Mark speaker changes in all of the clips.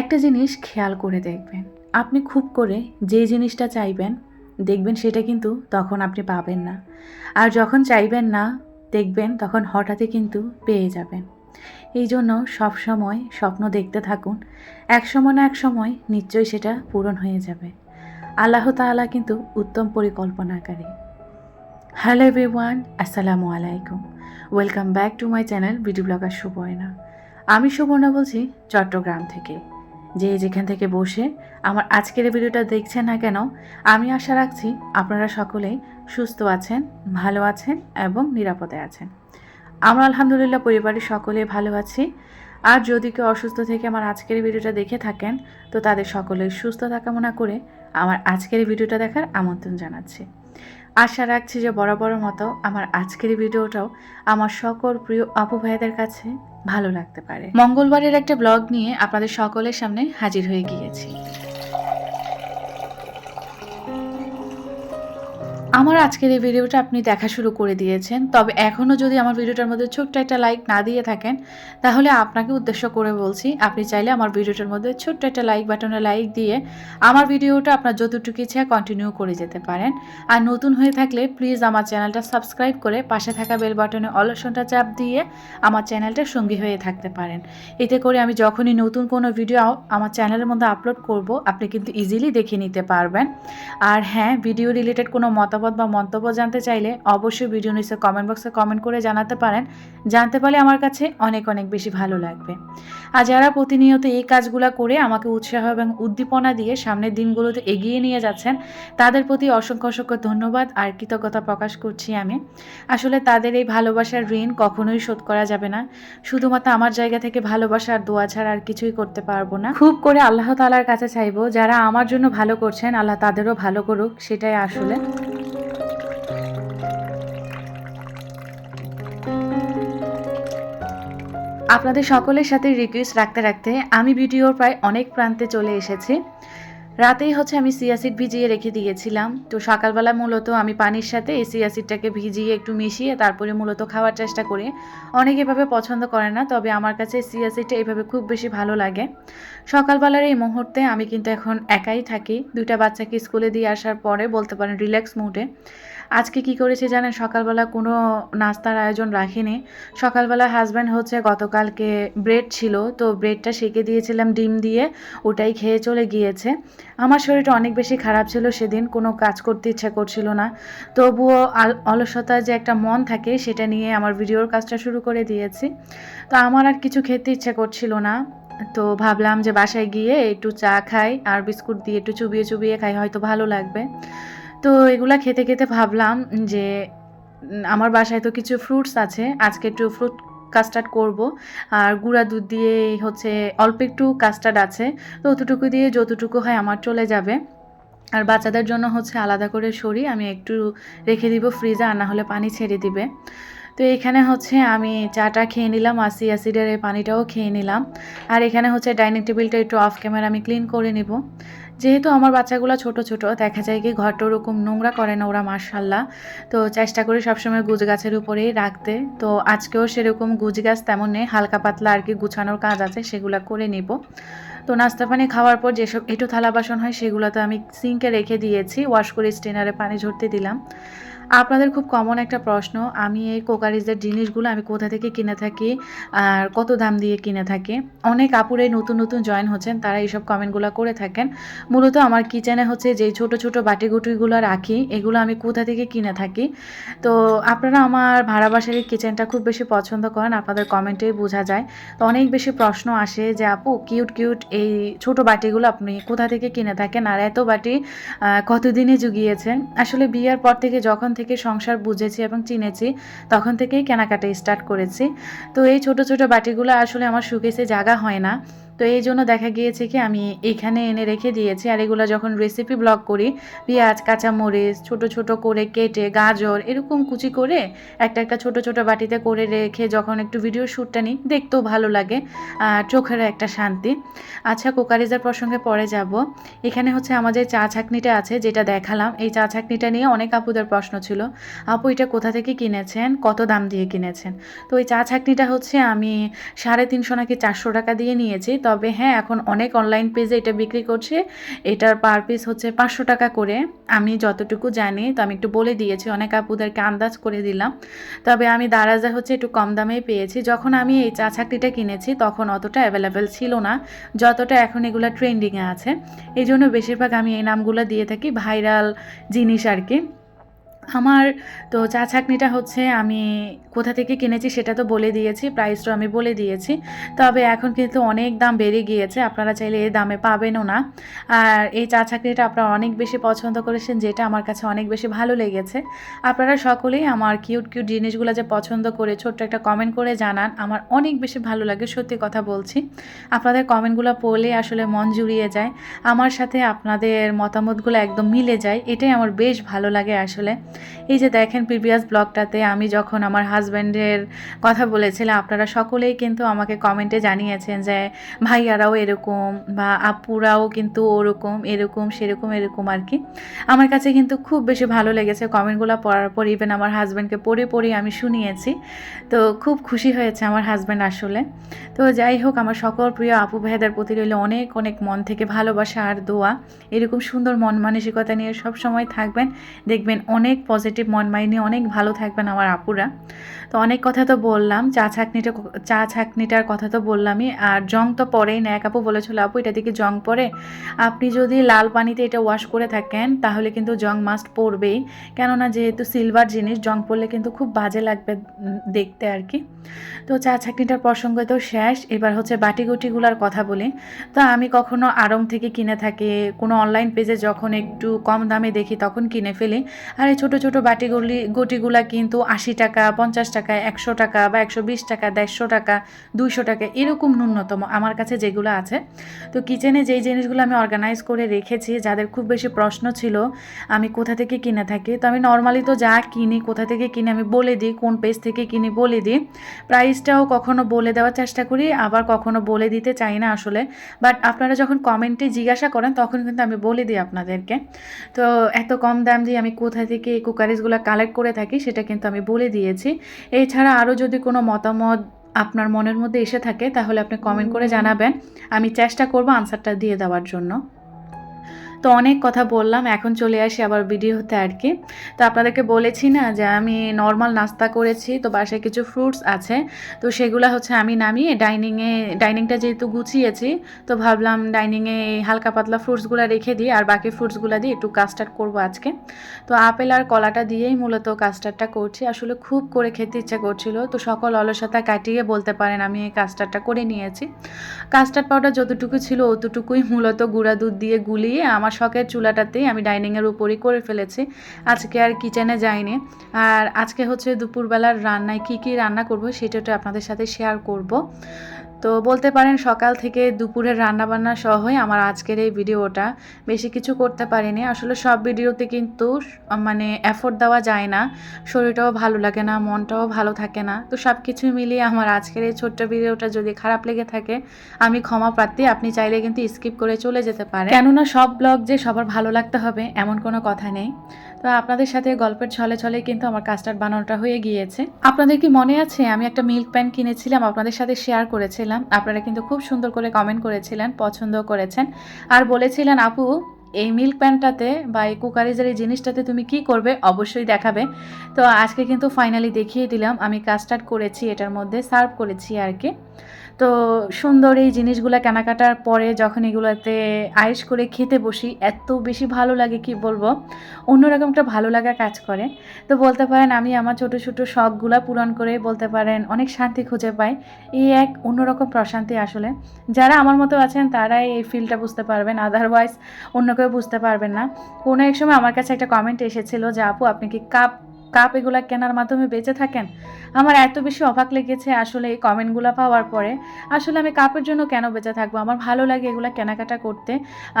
Speaker 1: একটা জিনিস খেয়াল করে দেখবেন। আপনি খুব করে যে জিনিসটা চাইবেন, দেখবেন সেটা কিন্তু তখন আপনি পাবেন না। আর যখন চাইবেন না, দেখবেন তখন হঠাৎই কিন্তু পেয়ে যাবেন। এই জন্য সবসময় স্বপ্ন দেখতে থাকুন। এক সময় না এক সময় নিশ্চয়ই সেটা পূরণ হয়ে যাবে। আল্লাহ তাআলা কিন্তু উত্তম পরিকল্পনাকারী। হ্যালো এভরিওয়ান, আসসালামু আলাইকুম। Welcome back to my channel video blogger Subarna. আমি সুবর্ণা বলছি চট্টগ্রাম থেকে। যে যেখান থেকে বসে আমার আজকের ভিডিওটা দেখছেন না কেন, আমি আশা রাখছি আপনারা সকলেই সুস্থ আছেন, ভালো আছেন এবং নিরাপদে আছেন। আমরা আলহামদুলিল্লাহ পরিবারের সকলে ভালো আছি। আর যদি কেউ অসুস্থ থেকে আমার আজকের ভিডিওটা দেখে থাকেন, তো তাদের সকলের সুস্থতা কামনা করে আমার আজকের ভিডিওটা দেখার আমন্ত্রণ জানাচ্ছি। আশা রাখছি যে বরাবর মতো আমার আজকের ভিডিওটাও আমার সকল প্রিয় আপু ভাইদের কাছে ভালো লাগতে পারে। মঙ্গলবারের একটা ব্লগ নিয়ে আপনাদের সকলের সামনে হাজির হয়ে গিয়েছি। আমার আজকের এই ভিডিওটা আপনি দেখা শুরু করে দিয়েছেন। তবে এখনও যদি আমার ভিডিওটার মধ্যে ছোট্ট একটা লাইক না দিয়ে থাকেন, তাহলে আপনাকে উদ্দেশ্য করে বলছি, আপনি চাইলে আমার ভিডিওটার মধ্যে ছোট্ট একটা লাইক বাটনে লাইক দিয়ে আমার ভিডিওটা আপনার যতটুকু ইচ্ছা কন্টিনিউ করে যেতে পারেন। আর নতুন হয়ে থাকলে প্লিজ আমার চ্যানেলটা সাবস্ক্রাইব করে পাশে থাকা বেল বাটনে অলসনটা চাপ দিয়ে আমার চ্যানেলটা সঙ্গী হয়ে থাকতে পারেন। এতে করে আমি যখনই নতুন কোনো ভিডিও আমার চ্যানেলের মধ্যে আপলোড করব, আপনি কিন্তু ইজিলি দেখে নিতে পারবেন। আর হ্যাঁ ভিডিও রিলেটেড কোনো মতামত বা মন্তব্য জানতে চাইলে অবশ্যই ভিডিও নিচে কমেন্ট বক্সে কমেন্ট করে জানাতে পারেন। জানতে পারলে আমার কাছে অনেক অনেক বেশি ভালো লাগবে। আর যারা প্রতিনিয়ত এই কাজগুলো করে আমাকে উৎসাহ এবং উদ্দীপনা দিয়ে সামনের দিনগুলোতে এগিয়ে নিয়ে যাচ্ছেন, তাদের প্রতি অসংখ্য অসংখ্য ধন্যবাদ আর কৃতজ্ঞতা প্রকাশ করছি আমি। আসলে তাদের এই ভালোবাসার ঋণ কখনোই শোধ করা যাবে না। শুধুমাত্র আমার জায়গা থেকে ভালোবাসা আর দোয়া ছাড়া আর কিছুই করতে পারব না। খুব করে আল্লাহ তালার কাছে চাইব, যারা আমার জন্য ভালো করছেন, আল্লাহ তাদেরও ভালো করুক, সেটাই আসলে। আপনাদের সকলের সাথে রিকোয়েস্ট রাখতে রাখতে আমি ভিডিওর প্রায় অনেক প্রান্তে চলে এসেছি। রাতেই হচ্ছে আমি সিয়াসিড ভিজিয়ে রেখে দিয়েছিলাম। তো সকালবেলা মূলত আমি পানির সাথে এই সিয়াসিডটাকে ভিজিয়ে একটু মিশিয়ে তারপরে মূলত খাওয়ার চেষ্টা করি। অনেকে এভাবে পছন্দ করে না, তবে আমার কাছে সিয়াসিডটা এভাবে খুব বেশি ভালো লাগে। সকালবেলার এই মুহূর্তে আমি কিন্তু এখন একাই থাকি। দুইটা বাচ্চাকে স্কুলে দিয়ে আসার পরে বলতে পারেন রিল্যাক্স মুডে আজকে কি করেছি জানেন? সকালবেলা কোনো নাস্তার আয়োজন রাখিনি। সকালবেলা হাজব্যান্ড হচ্ছে, গতকালকে ব্রেড ছিল, তো ব্রেডটা সেকে দিয়েছিলাম, ডিম দিয়ে ওটাই খেয়ে চলে গিয়েছে। আমার শরীরটা অনেক বেশি খারাপ ছিল সেদিন, কোনো কাজ করতে ইচ্ছা করছিল না। তবুও অলসতার যে একটা মন থাকে, সেটা নিয়ে আমার ভিডিওর কাজটা শুরু করে দিয়েছি। তো আমার আর কিছু খেতে ইচ্ছা করছিল না। তো ভাবলাম যে বাসায় গিয়ে একটু চা খাই, আর বিস্কুট দিয়ে একটু চুবিয়ে চুবিয়ে খাই, হয়তো ভালো লাগবে। তো এগুলা খেতে খেতে ভাবলাম যে আমার বাসায় তো কিছু ফ্রুটস আছে, আজকে একটু ফ্রুট কাস্টার্ড করব। আর গুঁড়া দুধ দিয়ে হচ্ছে অল্প একটু কাস্টার্ড আছে, তো অতটুকু দিয়ে যতটুকু হয় আমার চলে যাবে। আর বাচ্চাদের জন্য হচ্ছে আলাদা করে সরি, আমি একটু রেখে দিব ফ্রিজে আর না হলে পানি ছেড়ে দিবে। তো এখানে হচ্ছে আমি চাটা খেয়ে নিলাম আসি অ্যাসিডের এই পানিটাও খেয়ে নিলাম। আর এখানে হচ্ছে ডাইনিং টেবিলটা একটু অফ ক্যামেরা আমি ক্লিন করে নিব। যেহেতু আমার বাচ্চাগুলো ছোট ছোট, দেখা যায় কি ঘরটা ওরকম নোংরা করে না ওরা মার্শাল্লাহ তো চেষ্টা করি সবসময় গুজ গাছের উপরেই রাখতে। তো আজকেও সেরকম গুজ গাছ তেমন নেই, হালকা পাতলা আর কি গুছানোর কাজ আছে, সেগুলো করে নিব। তো নাস্তা পানি খাওয়ার পর যেসব একটু থালা বাসন হয় সেগুলো তো আমি সিঙ্কে রেখে দিয়েছি ওয়াশ করে স্টেনারে পানি ঝরতে দিলাম। আপনাদের খুব কমন একটা প্রশ্ন, আমি এই কোকারিজের জিনিসগুলো আমি কোথা থেকে কিনে থাকি আর কত দাম দিয়ে কিনে থাকি? অনেক আপুরে নতুন নতুন জয়েন হচ্ছেন, তারা এইসব কমেন্টগুলো করে থাকেন। মূলত আমার কিচেনে হচ্ছে যে ছোট ছোট বাটি গুটিগুলো রাখি, এগুলো আমি কোথা থেকে কিনে থাকি? তো আপনারা আমার ভাড়া বাসার কিচেনটা খুব বেশি পছন্দ করেন, আপনাদের কমেন্টেই বোঝা যায়। তো অনেক বেশি প্রশ্ন আসে যে, আপু কিউট কিউট এই ছোট বাটিগুলো আপনি কোথা থেকে কিনে থাকেন? আর এত বাটি কতদিনে জুগিয়েছেন? আসলে বিয়ের পর থেকে যখন থেকে সংসার বুঝেছি এবং চিনেছি, তখন থেকেই কেনাকাটা স্টার্ট করেছি। তো এই ছোট ছোট বাটিগুলো আসলে আমার সুকেসে জায়গা হয় না। তো এই জন্য দেখা গিয়েছে কি, আমি এখানে এনে রেখে দিয়েছি। আর এগুলো যখন রেসিপি ব্লগ করি, পেঁয়াজ, কাঁচামরিচ, ছোট ছোট করে কেটে, গাজর, এরকম কুচি করে একটা একটা ছোট ছোট বাটিতে করে রেখে যখন একটু ভিডিও শ্যুটটা নিই, দেখতেও ভালো লাগে চোখের একটা শান্তি। আচ্ছা কোকারিজার প্রসঙ্গে পরে যাব। এখানে হচ্ছে আমাদের চা ছাকনিটা আছে, যেটা দেখালাম, এই চা ছাকনিটা নিয়ে অনেক আপুদের প্রশ্ন ছিল। আপু, এটা কোথা থেকে কিনেছেন? কত দাম দিয়ে কিনেছেন? তো এই চা ছাকনিটা হচ্ছে আমি সাড়ে তিনশো নাকি চারশো টাকা দিয়ে নিয়েছি। তবে হ্যাঁ এখন অনেক অনলাইন পেজে এটা বিক্রি করছে। এটার পার পিস হচ্ছে পাঁচশো টাকা করে। আমি যতটুকু জানি, তো আমি একটু বলে দিয়েছি, অনেক আপুদেরকে আন্দাজ করে দিলাম। তবে আমি দারাজা হচ্ছে একটু কম দামেই পেয়েছি। যখন আমি এই চা ছাকটিটা কিনেছি, তখন অতটা অ্যাভেলেবেল ছিল না। যতটা এখন এগুলো ট্রেন্ডিংয়ে আছে। এই জন্য বেশিরভাগ আমি এই নামগুলো দিয়ে থাকি ভাইরাল জিনিস আর কি। আমার তো চা ছাকনিটা হচ্ছে আমি কোথা থেকে কিনেছি সেটা তো বলে দিয়েছি প্রাইসটাও আমি বলে দিয়েছি। তবে এখন কিন্তু অনেক দাম বেড়ে গিয়েছে, আপনারা চাইলে এই দামে পাবেনও না। আর এই চা ছাকনিটা আপনারা অনেক বেশি পছন্দ করেছেন, যেটা আমার কাছে অনেক বেশি ভালো লেগেছে। আপনারা সকলেই আমার কিউট কিউট জিনিসগুলো যে পছন্দ করে ছোট্ট একটা কমেন্ট করে জানান, আমার অনেক বেশি ভালো লাগে, সত্যি কথা বলছি। আপনাদের কমেন্টগুলো পড়লে আসলে মন জুড়িয়ে যায়, আমার সাথে আপনাদের মতামতগুলো একদম মিলে যায়, এটাই আমার বেশ ভালো লাগে আসলে। এই যে দেখেন প্রিভিয়াস ব্লগটাতে আমি যখন আমার হাজব্যান্ডের কথা বলেছিলাম, আপনারা সকলেই কিন্তু আমাকে কমেন্টে জানিয়েছেন যে, ভাইয়ারাও এরকম বা আপুরাও কিন্তু ওরকম, এরকম, সেরকম, এরকম আর কি। আমার কাছে কিন্তু খুব বেশি ভালো লেগেছে কমেন্টগুলো পড়ার পর ইভেন আমার হাজব্যান্ডকে পড়ে পড়ে আমি শুনিয়েছি। তো খুব খুশি হয়েছে আমার হাজব্যান্ড আসলে। তো যাই হোক, আমার সকল প্রিয় আপু ভাইদের প্রতি রইল অনেক অনেক মন থেকে ভালোবাসা আর দোয়া। এরকম সুন্দর মন মানসিকতা নিয়ে সব সময় থাকবেন, দেখবেন অনেক পজিটিভ মন মাইন্ড নিয়ে অনেক ভালো থাকবেন আমার আপুরা। তো অনেক কথা তো বললাম, চা ছাকনিটা চা ছাকনিটার কথা তো বললামই। আর জং তো পরেই না, এক আপু বলেছিল, আপু, এটা দিকে জং পড়ে আপনি যদি লাল পানিতে এটা ওয়াশ করে থাকেন, তাহলে কিন্তু জং মাস্ট পড়বেই কেননা যেহেতু সিলভার জিনিস, জং পড়লে কিন্তু খুব বাজে লাগবে দেখতে আর কি। তো চা ছাকনিটার প্রসঙ্গ তো শেষ। এবার হচ্ছে বাটি গুটিগুলার কথা বলি। তো আমি কখনো আড়ং থেকে কিনে থাকি, কোনো অনলাইন পেজে যখন একটু কম দামে দেখি, তখন কিনে ফেলি। আর এই ছোটো ছোটো বাটিগুলি, গুটিগুলা কিন্তু আশি টাকা, পঞ্চাশ টাকা, একশো টাকা বা একশো বিশ টাকা, দেড়শো টাকা, দুইশো টাকা এরকম ন্যূনতম আমার কাছে যেগুলো আছে। তো কিচেনে যেই জিনিসগুলো আমি অর্গানাইজ করে রেখেছি, যাদের খুব বেশি প্রশ্ন ছিল, আমি কোথা থেকে কিনে থাকি? তো আমি নর্মালি তো যা কিনি, কোথা থেকে কিনে আমি বলে দিই, কোন পেজ থেকে কিনি বলে দিই। প্রাইসটাও কখনো বলে দেওয়ার চেষ্টা করি, আবার কখনো বলে দিতে চাই না আসলে। বাট আপনারা যখন কমেন্টে জিজ্ঞাসা করেন, তখন কিন্তু আমি বলে দিই আপনাদেরকে। তো এত কম দাম দিয়ে আমি কোথা থেকে কুকারিজগুলো কালেক্ট করে থাকি সেটা কিন্তু আমি বলে দিয়েছি। এছাড়া আরও যদি কোনো মতামত আপনার মনের মধ্যে এসে থাকে তাহলে আপনি কমেন্ট করে জানাবেন। আমি চেষ্টা করব আনসারটা দিয়ে দেওয়ার জন্য। তো অনেক কথা বললাম, এখন চলে আসি আবার ভিডিওতে আর কি। তো আপনাদেরকে বলেছি না যে আমি নর্মাল নাস্তা করেছি, তো বাসায় কিছু ফ্রুটস আছে, তো সেগুলো হচ্ছে আমি নামিয়ে ডাইনিংয়ে ডাইনিংটা যেহেতু গুছিয়েছি, তো ভাবলাম ডাইনিংয়ে হালকা পাতলা ফ্রুটসগুলো রেখে দিই, আর বাকি ফ্রুটসগুলো দিয়ে একটু কাস্টার্ড করব আজকে। তো আপেল আর কলাটা দিয়েই মূলত কাস্টার্ডটা করছি, আসলে খুব করে খেতে ইচ্ছা করছিল, তো সকল অলসতা কাটিয়ে বলতে পারেন আমি এই কাস্টার্ডটা করে নিয়েছি। কাস্টার্ড পাউডার যতটুকু ছিল অতটুকুই মূলত গুঁড়া দুধ দিয়ে গুলিয়ে আমার শখের চুলাটাতেই আমি ডাইনিংয়ের উপরই করে ফেলেছি। আজকে আর কিচেনে যাইনি। আর আজকে হচ্ছে দুপুরবেলার রান্নায় কি কি রান্না করব সেটা আপনাদের সাথে শেয়ার করব। তো বলতে পারেন সকাল থেকে দুপুরের রান্নাবান্না সহই আমার আজকের এই ভিডিওটা। বেশি কিছু করতে পারিনি। আসলে সব ভিডিওতে কিন্তু মানে এফোর্ট দেওয়া যায় না। শরীরটাও ভালো লাগে না, মনটাও ভালো থাকে না। তো সব কিছু মিলিয়ে আমার আজকের এই ছোট্ট ভিডিওটা যদি খারাপ লেগে থাকে, আমি ক্ষমা প্রার্থী। আপনি চাইলে কিন্তু স্কিপ করে চলে যেতে পারেন। কেননা সব ব্লগ যে সবার ভালো লাগতে হবে, এমন কোনো কথা নেই। তো আপনাদের সাথে গল্পের ছলে ছলে কিন্তু আমার কাস্টার্ড বানানোটা হয়ে গিয়েছে। আপনাদের কি মনে আছে? আমি একটা মিল্ক প্যান কিনেছিলাম, আপনাদের সাথে শেয়ার করেছিলাম। আপনারা কিন্তু খুব সুন্দর করে কমেন্ট করেছিলেন পছন্দ করেছেন। আর বলেছিলেন, আপু, এই মিল্ক প্যানটাতে বা এই কুকারিজের এই জিনিসটাতে তুমি কি করবে? অবশ্যই দেখাবে। তো আজকে কিন্তু ফাইনালি দেখিয়ে দিলাম, আমি কাস্টার্ড করেছি, এটার মধ্যে সার্ভ করেছি আর কি। তো সুন্দর এই জিনিসগুলো কেনাকাটার পরে যখন এগুলোতে আয়েস করে খেতে বসি, এত বেশি ভালো লাগে কি বলব? অন্যরকম একটা ভালো লাগা কাজ করে। তো বলতে পারেন আমি আমার ছোট ছোট শখগুলা পূরণ করে বলতে পারেন অনেক শান্তি খুঁজে পাই। এই এক অন্যরকম প্রশান্তি আসলে। যারা আমার মতো আছেন তারাই এই ফিলটা বুঝতে পারবেন আদারওয়াইজ অন্য কেউ বুঝতে পারবেন না। কোনো এক সময় আমার কাছে একটা কমেন্ট এসেছিল যে, আপু, আপনি কি কাপ কাপ এগুলো কেনার মাধ্যমে বেঁচে থাকেন? আমার এত বেশি অবাক লেগেছে আসলে এই কমেন্টগুলো পাওয়ার পরে। আসলে আমি কাপের জন্য কেন বেঁচে থাকব? আমার ভালো লাগে এগুলো কেনাকাটা করতে।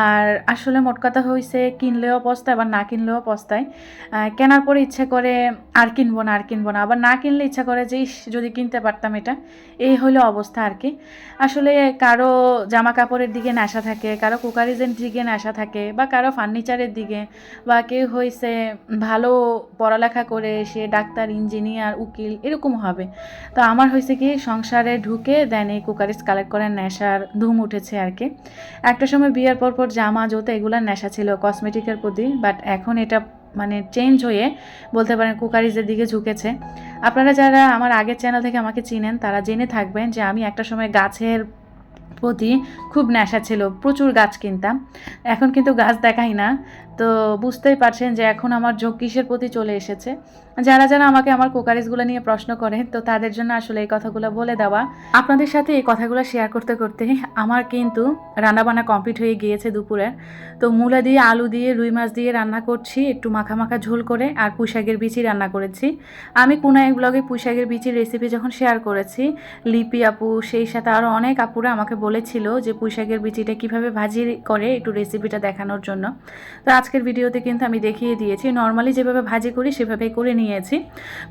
Speaker 1: আর আসলে মোট কথা হয়েছে কিনলেও পস্তায় আবার না কিনলেও পস্তায়। কেনার পরে ইচ্ছে করে আর কিনবো না আর কিনবো না। আবার না কিনলে ইচ্ছা করে যে ইস, যদি কিনতে পারতাম এটা। এই হলো অবস্থা আর কি। আসলে কারও জামা কাপড়ের দিকে নেশা থাকে কারও কুকারিজের দিকে নেশা থাকে বা কারও ফার্নিচারের দিকে বা কেউ হয়েছে ভালো পড়ালেখা করে করে সে ডাক্তার, ইঞ্জিনিয়ার, উকিল, এরকম হবে। তো আমার হয়েছে কি, সংসারে ঢুকে দেন এই কুকারিজ কালেক্ট করার নেশার ধুম উঠেছে আর কি। একটা সময় বিয়ের পর পর জামা, জুতো এগুলোর নেশা ছিল কসমেটিকের প্রতি বাট এখন এটা মানে চেঞ্জ হয়ে বলতে পারেন কুকারিজের দিকে ঝুঁকেছে। আপনারা যারা আমার আগের চ্যানেল থেকে আমাকে চিনেন, তারা জেনে থাকবেন যে আমি একটা সময় গাছের প্রতি খুব নেশা ছিল, প্রচুর গাছ কিনতাম। এখন কিন্তু গাছ দেখাই না। তো বুঝতেই পারছেন যে এখন আমার যোগ কিসের প্রতি চলে এসেছে। যারা যারা আমাকে আমার কোকারিজগুলো নিয়ে প্রশ্ন করে, তো তাদের জন্য আসলে এই কথাগুলো বলে দেওয়া। আপনাদের সাথে এই কথাগুলো শেয়ার করতে করতে আমার কিন্তু রান্নাবান্না কমপ্লিট হয়ে গিয়েছে দুপুরে। তো মূলা দিয়ে, আলু দিয়ে, রুই মাছ দিয়ে রান্না করছি, একটু মাখা মাখা ঝোল করে আর পুঁইশাকের বিচি রান্না করেছি। আমি কোনো এক ব্লগে পুঁইশাকের বিচির রেসিপি যখন শেয়ার করেছি, লিপি আপু, সেই সাথে আরও অনেক আপুরা আমাকে বলেছিল যে পুঁইশাকের বিচিটা কীভাবে ভাজি করে একটু রেসিপিটা দেখানোর জন্য। তো আজকের ভিডিওতে কিন্তু আমি দেখিয়ে দিয়েছি নর্মালি যেভাবে ভাজি করি সেভাবেই করে নিয়েছি।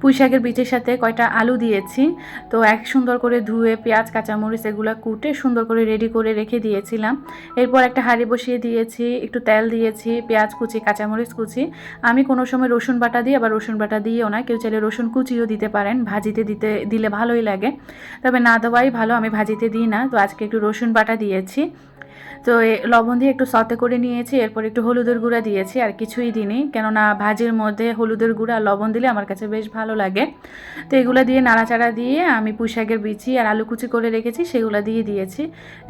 Speaker 1: পুঁইশাকের বীজের সাথে কয়টা আলু দিয়েছি। তো এক সুন্দর করে ধুয়ে পেঁয়াজ, কাঁচামরিচ এগুলো কুটে সুন্দর করে রেডি করে রেখে দিয়েছিলাম। এরপর একটা হাঁড়ি বসিয়ে দিয়েছি, একটু তেল দিয়েছি, পেঁয়াজ কুচি, কাঁচামরিচ কুচি। আমি কোনো সময় রসুন বাটা দিই, আবার রসুন বাটা দিয়েও না। কেউ চাইলে রসুন কুচিও দিতে পারেন, ভাজিতে দিতে, দিলে ভালোই লাগে। তবে না দেওয়াই ভালো, আমি ভাজিতে দিই না। তো আজকে একটু রসুন বাটা দিয়েছি। তো লবণ দিয়ে একটু সতে করে নিয়েছি, এরপর একটু হলুদের গুঁড়া দিয়েছি, আর কিছুই দিইনি। কেননা ভাজির মধ্যে হলুদের গুঁড়া আর লবণ দিলে আমার কাছে বেশ ভালো লাগে। তো এগুলো দিয়ে নাড়াচাড়া দিয়ে আমি পুঁইশাকের বিচি আর আলু কুচি করে রেখেছি, সেগুলো দিয়ে দিয়েছি।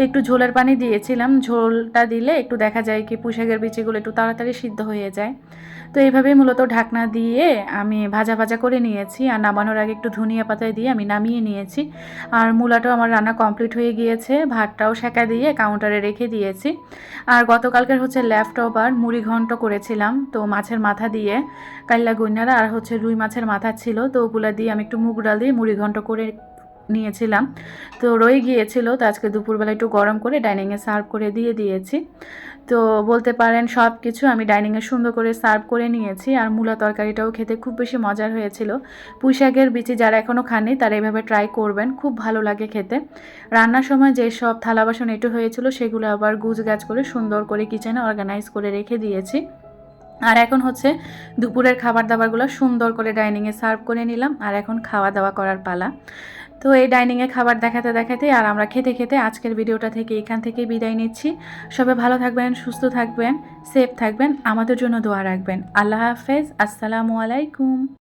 Speaker 1: একটু ঝোলের পানি দিয়েছিলাম, ঝোলটা দিলে একটু দেখা যায় কি পুঁইশাকের বিচিগুলো একটু তাড়াতাড়ি সিদ্ধ হয়ে যায়। তো এইভাবেই মূলত ঢাকনা দিয়ে আমি ভাজা ভাজা করে নিয়েছি, আর নামানোর আগে একটু ধনিয়া পাতায় দিয়ে আমি নামিয়ে নিয়েছি। আর মূলাটাও আমার রান্না কমপ্লিট হয়ে গিয়েছে, ভাতটাও সেঁকা দিয়ে কাউন্টারে রেখে দিয়েছি। আর গতকালকের হচ্ছে লেফট ওভার মুড়ি ঘন্ট করেছিলাম, তো মাছের মাথা দিয়ে কাল্লা গুইনারা আর হচ্ছে রুই মাছের মাথা ছিল, তো ওগুলা দিয়ে আমি একটু মুগ ডাল দিয়ে মুড়ি ঘন্ট করে নিয়েছিলাম। তো রয়ে গিয়েছিল, তো আজকে দুপুরবেলা একটু গরম করে ডাইনিংয়ে সার্ভ করে দিয়ে দিয়েছি। তো বলতে পারেন সব কিছু আমি ডাইনিংয়ে সুন্দর করে সার্ভ করে নিয়েছি আর মূলা তরকারিটাও খেতে খুব বেশি মজার হয়েছিল। পুঁইশাকের বিচি যারা এখনও খাননি তারা এভাবে ট্রাই করবেন, খুব ভালো লাগে খেতে। রান্নার সময় যেসব থালা বাসন এটু হয়েছিল সেগুলো আবার গুজ গাছ করে সুন্দর করে কিচেনে অর্গানাইজ করে রেখে দিয়েছি। আর এখন হচ্ছে দুপুরের খাবার দাবারগুলো সুন্দর করে ডাইনিংয়ে সার্ভ করে নিলাম আর এখন খাওয়া দাওয়া করার পালা। তো এই ডাইনিংয়ে খাবার দেখাতে দেখাতে আর আমরা খেতে খেতে আজকের ভিডিওটা থেকে এখান থেকে বিদায় নিচ্ছি। সবাই ভালো থাকবেন, সুস্থ থাকবেন সেফ থাকবেন, আমাদের জন্য দোয়া রাখবেন। আল্লাহ হাফেজ, আসসালামু আলাইকুম।